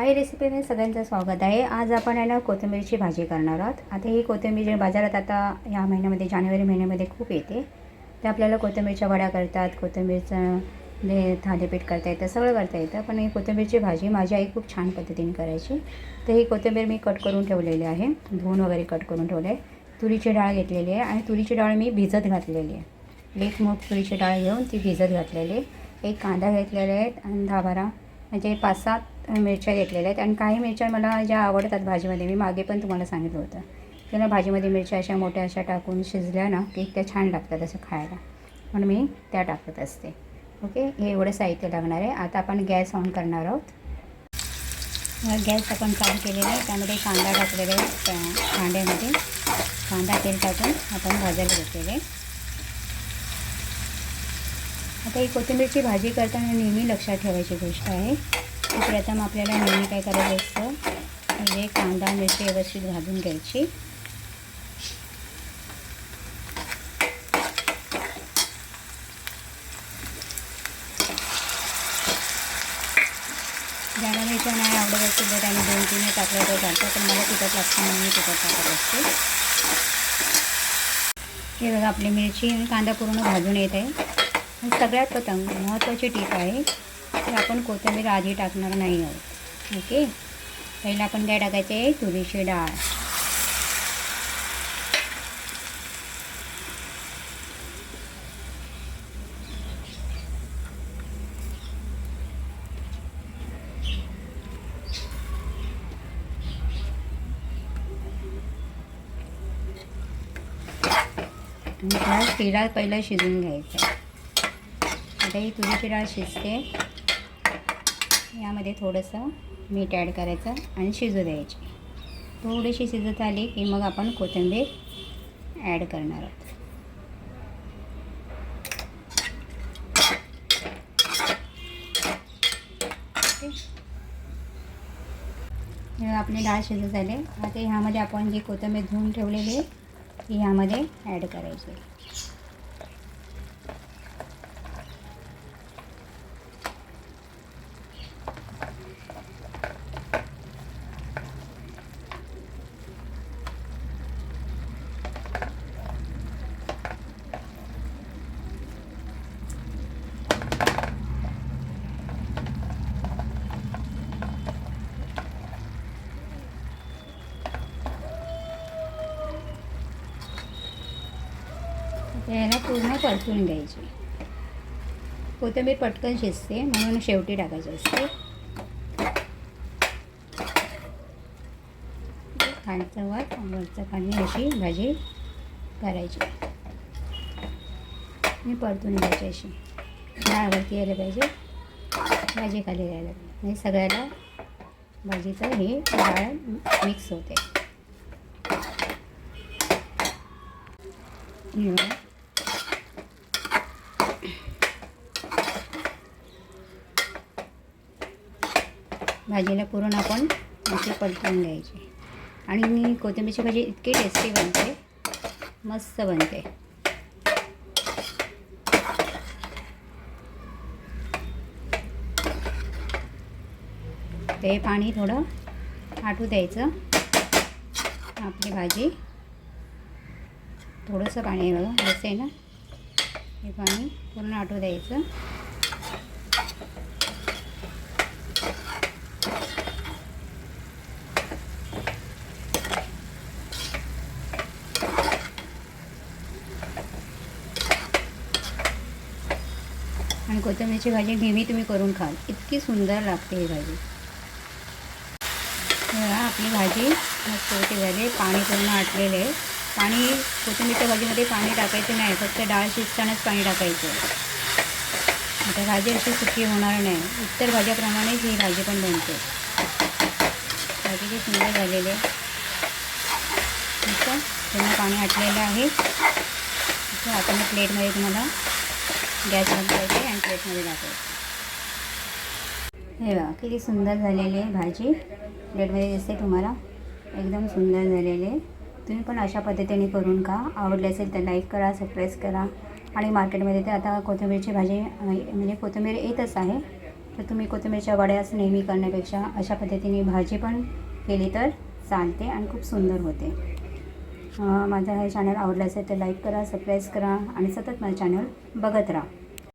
हाय रेसिपीमध्ये सगळ्यांचं स्वागत आहे. आज आपण आहे ना कोथिंबीरची भाजी करणार आहोत. आता ही कोथिंबीर बाजारात आता या महिन्यामध्ये जानेवारी महिन्यामध्ये खूप येते. तर आपल्याला कोथिंबीरच्या वड्या करतात कोथिंबीरचं जे थालीपीठ करता येतं सगळं करता येतं. पण ही कोथिंबीरची भाजी माझी आई खूप छान पद्धतीने करायची. तर ही कोथिंबीर मी कट करून ठेवलेली आहे. धुवून वगैरे कट करून ठेवले आहे तुरीची डाळ घेतलेली आहे आणि तुरीची डाळ मी भिजत घातलेली आहे. एक मोठ तुरीची डाळ घेऊन ती भिजत घातलेली आहे. एक कांदा घेतलेले आहेत आणि दहा बारा म्हणजे पाच सात मिरच्या घेतलेल्या आहेत. आणि काही मिरच्या मला ज्या आवडतात भाजीमध्ये मी मागे पण तुम्हाला सांगितलं होतं. की भाजीमध्ये मिरच्या अशा मोठ्या अशा टाकून शिजल्या ना की त्या छान लागतात असं खायला. म्हणून मी त्या टाकत असते. ओके? हे एवढं साहित्य लागणार आहे. आता आपण गॅस ऑन करणार आहोत. गॅस आपण चालू केलेला आहे. त्यामध्ये कांदा टाकलेला आहे त्या कांद्यामध्ये. कांदा तेल टाकून आपण भाजायला घेतलेले. आता ही कोथिंबीरची भाजी करताना नेहमी लक्षात ठेवायची गोष्ट आहे. प्रथम आपल्याला नेहमी काय करायचं असतं? म्हणजे कांदा मिरची व्यवस्थित भाजून घ्यायची. ज्याला मिरच्या नाही आवडत असते जर त्याने दोन तीन टाकलं तर चालतं. पण मला तिखट लागतं म्हणून मी तिखट टाकत असते. हे बघा आपली मिरची आणि कांदा पूर्ण भाजून येत आहे. सगळ्यात प्रथम महत्त्वाची टीप आहे की आपण कोथिंबीर आधी टाकणार नाही आहोत. ओके? पहिला आपण काय टाकायचे? तुरीची डाळ. डाळ तिळा पहिलं शिजून घ्यायचं. आता ही तुरीची डाळ शिजते. यामध्ये थोडंसं मीठ ॲड करायचं आणि शिजू द्यायची. थोडीशी शिजत आली की मग आपण कोथिंबीर ॲड करणार आहोत. आपली डाळ शिजत झाले. आता ह्यामध्ये आपण जी कोथिंबीर धुवून ठेवलेली आहे ती ह्यामध्ये ॲड करायची याला पूर्ण परतून घ्यायची. कोथिंबीर पटकन शिजते म्हणून शेवटी टाकायची असते खालचं वर वरचं खाली अशी भाजी करायची. आणि परतून घ्यायची अशी. डाळवरती यायला पाहिजे. भाजी खाली यायला पाहिजे. म्हणजे सगळ्याला भाजीचं हे डाळ मिक्स होते. भाजीला पुरण आपण अशी पलटून घ्यायची. आणि मी कोथिंबीरची भाजी इतकी टेस्टी बनते मस्त बनते. ते पाणी थोडं आटू द्यायचं. आपली भाजी थोडंसं पाणी आहे बघा जसं आहे ना? हे पाणी पूर्ण आटू द्यायचं. आणि कोथिंबीरची भाजी नेहमी तुम्ही करून खाल. इतकी सुंदर लागते ही भाजी. आपली भाजी मस्त होती झाली. पाणी पूर्ण आटलेलं. आहे पाणी कोथिंबीरच्या भाजीमध्ये पाणी टाकायचं नाही. फक्त डाळ शिजतानाच पाणी टाकायचं. आता भाजी अशी सुकी होणार नाही. इतर भाज्याप्रमाणेच ही भाजी पण बनते. भाजी सुंदर झालेली. आहे असं पूर्ण पाणी आटलेलं आहे. आता मी प्लेटमध्ये तुम्हाला गॅस बंद आणि प्लेटमध्ये टाकते. हे बघा किती सुंदर झालेली आहे भाजी. प्लेटमध्ये दिसते तुम्हाला. एकदम सुंदर झालेली आहे. तुम्ही पण अशा पद्धतीने करून का आवडले असेल तर लाईक करा सबस्क्राईब करा. आणि मार्केटमध्ये तर आता कोथिंबीरची भाजी म्हणजे कोथिंबीर येतच आहे. तर तुम्ही कोथिंबीरच्या वड्याच नेहमी करण्यापेक्षा अशा पद्धतीने भाजी पण केली तर चालते आणि खूप सुंदर होते. माझं हे चॅनल आवडलं असेल तर लाईक करा सबस्क्राईब करा आणि सतत माझं चॅनल बघत राहा.